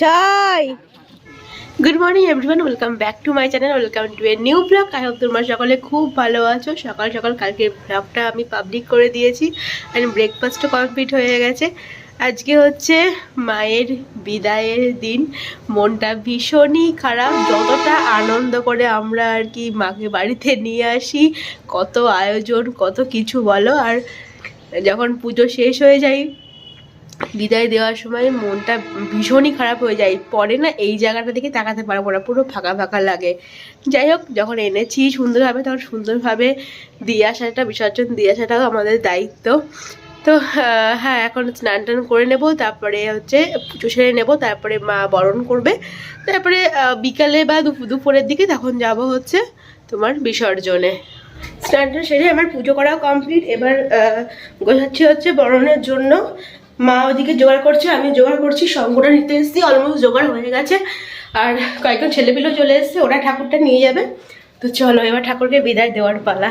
চাই। Good morning everyone welcome back to my channel welcome to a new blog I hope তোমরা সকলে খুব ভালো আছো। সকাল সকাল কালকের ব্লগটা আমি পাবলিক করে দিয়েছি অ্যান্ড ব্রেকফাস্টও কমপ্লিট হয়ে গেছে। আজকে হচ্ছে মায়ের বিদায়ের দিন। মনটা ভীষণই খারাপ। যতটা আনন্দ করে আমরা আর কি মাকে বাড়িতে নিয়ে আসি, কত আয়োজন, কত কিছু বলো। আর যখন পুজো শেষ হয়ে যায় বিদায় দেওয়ার সময় মনটা ভীষণই খারাপ হয়ে যায়। পরে না এই জায়গাটা দিকে তাকাতে পারব না, পুরো ফাঁকা ফাঁকা লাগে। যাই হোক, যখন এনেছি সুন্দরভাবে, তখন সুন্দরভাবে দিয়ে আসাটা বিসর্জন দিয়ে আসাটাও আমাদের দায়িত্ব। তো হ্যাঁ এখন স্নান টান করে নেব, তারপরে হচ্ছে পুজো সেরে নেব, তারপরে মা বরণ করবে। তারপরে বিকালে বা দুপ- দুপুরের দিকে তখন যাব হচ্ছে তোমার বিসর্জনে। স্নান টান সেরে আমার পুজো করা কমপ্লিট। এবার গোছাচ্ছি হচ্ছে বরণের জন্য। মা ওদিকে জোগাড় করছে আমি জোগাড় করছি, সঙ্গটা নিতে এসেছি অলমোস্ট জোগাড় হয়ে গেছে। আর কয়েকজন ছেলেপিলেও চলে এসছে, ওরা ঠাকুরটা নিয়ে যাবে। তো চলো, এবার ঠাকুরকে বিদায় দেওয়ার পালা।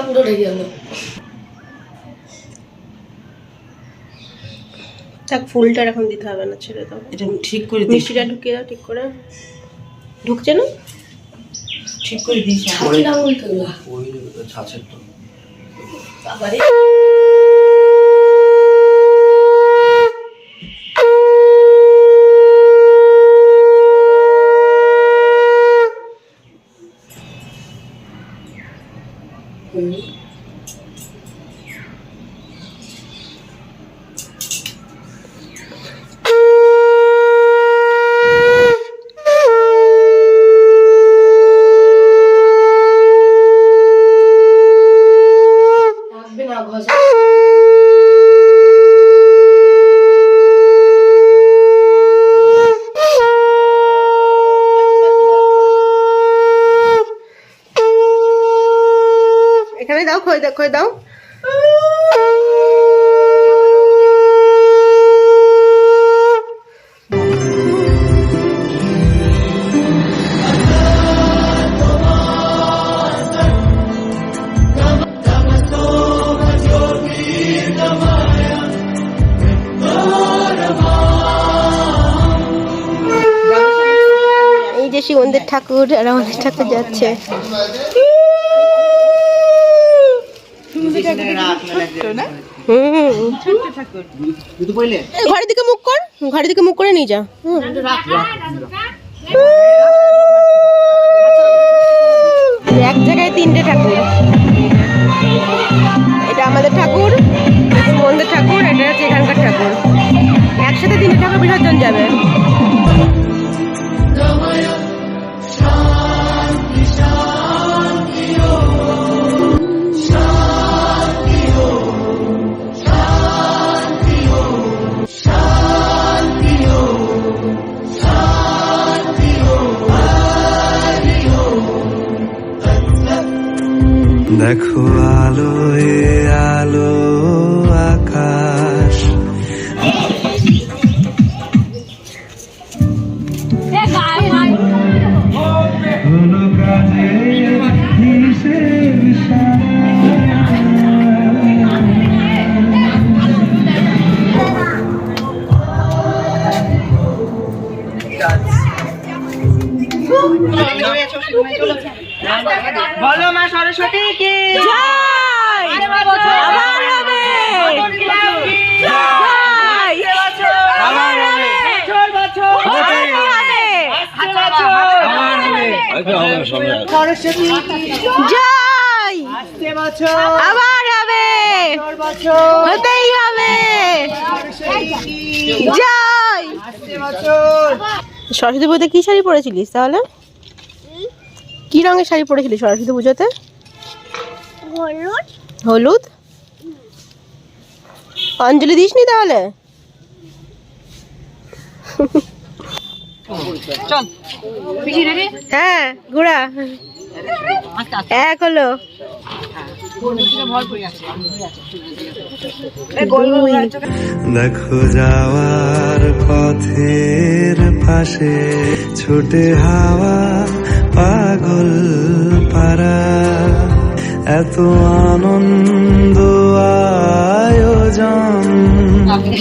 ঠোঁটটা পুরো ঢেকে গেল। থাক ফুলটা এখন দিতে হবে না ছেড়ে দাও। এটা ঠিক করে দিই মিষ্টিটা ঢুকিয়ে দাও ঠিক করে। ঢুকছে না? ঠিক করে দিই ছাঁচের তো। বাবারে। এখানে দাও খই দাও খই দাও শিবন্দের ঠাকুর আর আমাদের ঠাকুর যাচ্ছে। ঘরের দিকে মুখ কর, ঘরের দিকে মুখ করে নিয়ে যা। এক জায়গায় তিনটে ঠাকুর। এটা আমাদের ঠাকুর সুমন্দের ঠাকুর, এটা হচ্ছে এখানকার ঠাকুর। একসাথে তিনটে ঠাকুর বিসর্জন যাবে। দেখো আলো এ আলো আকাশ। সরস্বতী। জয়! আসছে বছর। আবার হবে। বছর হতেই হবে। সরস্বতী জয়! আসছে বছর। সরস্বতী পুজোতে কি শাড়ি পরেছিলিস তাহলে? কি রঙের শাড়ি পরেছিলিস সরস্বতী পুজোতে? হলুদ? অঞ্জলি দিসনি তাহলে? চল। হ্যাঁ ঘোড়া এক হলো। দেখো যাওয়ার পথের পাশে ছোটে হাওয়া পাগল পারা এত আনন্দ আয়োজন।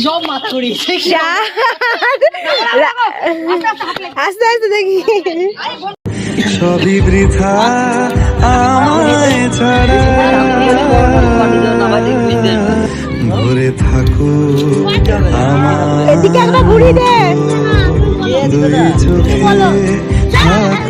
সব আস্তে আস্তে দেখি। সবই বৃথা আমায় ছাড়া। ধরে থাকুক আমার দুই চোখে থাকুক।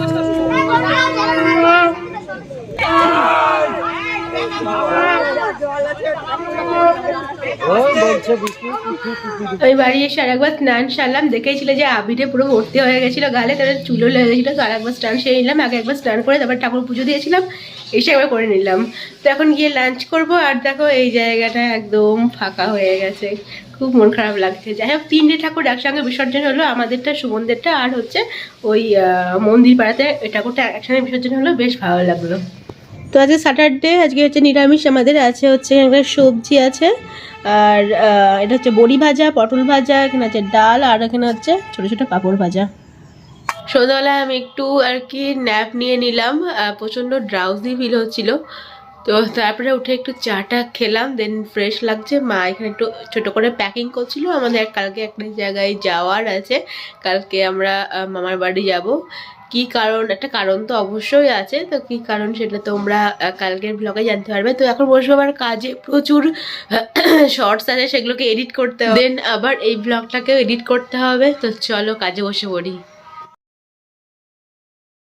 আমি বাড়ি এসে আরেকবার স্নান সারলাম দেখেছিল যে আবিরে পুরো ভর্তি হয়ে গেছিল গালে তাদের চুলও লেগে গেছিল, তো আরেকবার স্নান সেরে নিলাম, আগে একবার স্নান করে তারপর ঠাকুর পুজো দিয়েছিলাম, এসে একবার করে নিলাম। তো এখন গিয়ে লাঞ্চ করব, আর দেখো এই জায়গাটা একদম ফাঁকা হয়ে গেছে, খুব মন খারাপ লাগছে। যাই হোক, তিনটে ঠাকুর একসঙ্গে বিসর্জন হলো, আমাদেরটা, সুমনদেরটা, আর হচ্ছে ওই মন্দির পাড়াতে ঠাকুরটা একসঙ্গে বিসর্জন হলো, বেশ ভালো লাগল। তো আজকে স্যাটারডে আজকে হচ্ছে নিরামিষ আমাদের, আছে হচ্ছে এখানে সবজি আছে, আর এটা হচ্ছে বড়ি ভাজা, পটল ভাজা, এখানে আছে ডাল, আর এখানে হচ্ছে ছোট ছোট পাঁপড় ভাজা। সন্ধ্যাবেলায় আমি একটু আর কি ন্যাপ নিয়ে নিলাম প্রচণ্ড ড্রাউজি ফিল হচ্ছিল। তো তারপরে উঠে একটু চাটা খেলাম দেন ফ্রেশ লাগছে। মা এখানে একটু ছোট করে প্যাকিং করছিল। আমাদের কালকে একটা জায়গায় যাওয়ার আছে। কালকে আমরা মামার বাড়ি যাব। কি কারণ একটা কারণ তো অবশ্যই আছে তো কি কারণ সেটা তোমরা কালকের ব্লগে জানতে পারবে। তো এখন বসবো আবার কাজে প্রচুর শর্টস আছে সেগুলোকে এডিট করতে হবে। দেন আবার এই ব্লগটাকেও এডিট করতে হবে। তো চলো কাজে বসে পড়ি।